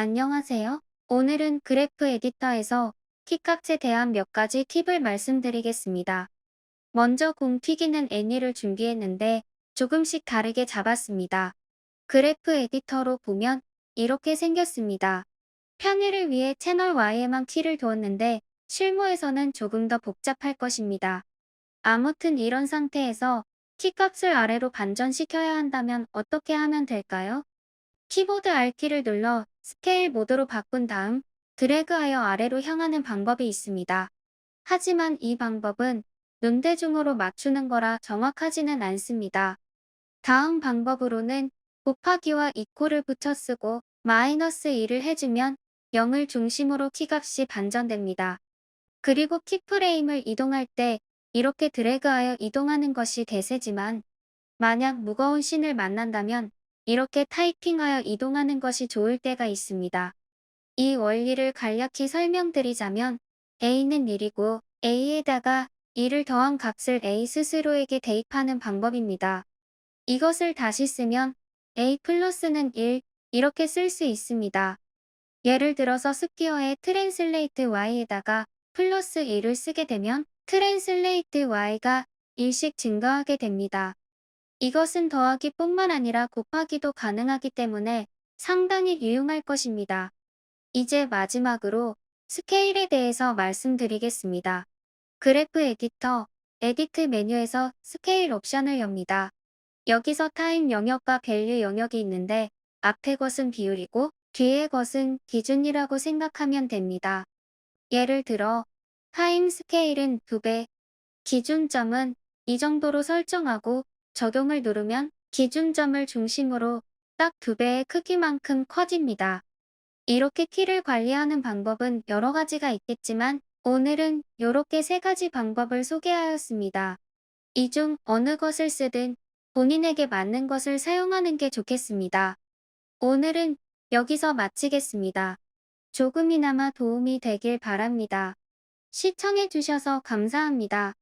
안녕하세요. 오늘은 그래프 에디터에서 키값에 대한 몇 가지 팁을 말씀드리겠습니다. 먼저 공 튀기는 애니를 준비했는데 조금씩 다르게 잡았습니다. 그래프 에디터로 보면 이렇게 생겼습니다. 편의를 위해 채널 Y에만 키를 두었는데 실무에서는 조금 더 복잡할 것입니다. 아무튼 이런 상태에서 키값을 아래로 반전시켜야 한다면 어떻게 하면 될까요? 키보드 R키를 눌러 스케일 모드로 바꾼 다음 드래그하여 아래로 향하는 방법이 있습니다. 하지만 이 방법은 눈대중으로 맞추는 거라 정확하지는 않습니다. 다음 방법으로는 곱하기와 이코를 붙여 쓰고 마이너스 1을 해주면 0을 중심으로 키값이 반전됩니다. 그리고 키프레임을 이동할 때 이렇게 드래그하여 이동하는 것이 대세지만 만약 무거운 신을 만난다면 이렇게 타이핑하여 이동하는 것이 좋을 때가 있습니다. 이 원리를 간략히 설명드리자면 A는 1이고 A에다가 2를 더한 값을 A 스스로에게 대입하는 방법입니다. 이것을 다시 쓰면 A 플러스는 1 이렇게 쓸 수 있습니다. 예를 들어서 스피어의 트랜슬레이트 Y에다가 플러스 1을 쓰게 되면 트랜슬레이트 Y가 1씩 증가하게 됩니다. 이것은 더하기 뿐만 아니라 곱하기도 가능하기 때문에 상당히 유용할 것입니다. 이제 마지막으로 스케일에 대해서 말씀드리겠습니다. 그래프 에디터, 에디트 메뉴에서 스케일 옵션을 엽니다. 여기서 타임 영역과 밸류 영역이 있는데 앞에 것은 비율이고 뒤에 것은 기준이라고 생각하면 됩니다. 예를 들어 타임 스케일은 2배, 기준점은 이 정도로 설정하고 적용을 누르면 기준점을 중심으로 딱 2배의 크기만큼 커집니다. 이렇게 키를 관리하는 방법은 여러 가지가 있겠지만 오늘은 이렇게 세 가지 방법을 소개하였습니다. 이 중 어느 것을 쓰든 본인에게 맞는 것을 사용하는 게 좋겠습니다. 오늘은 여기서 마치겠습니다. 조금이나마 도움이 되길 바랍니다. 시청해주셔서 감사합니다.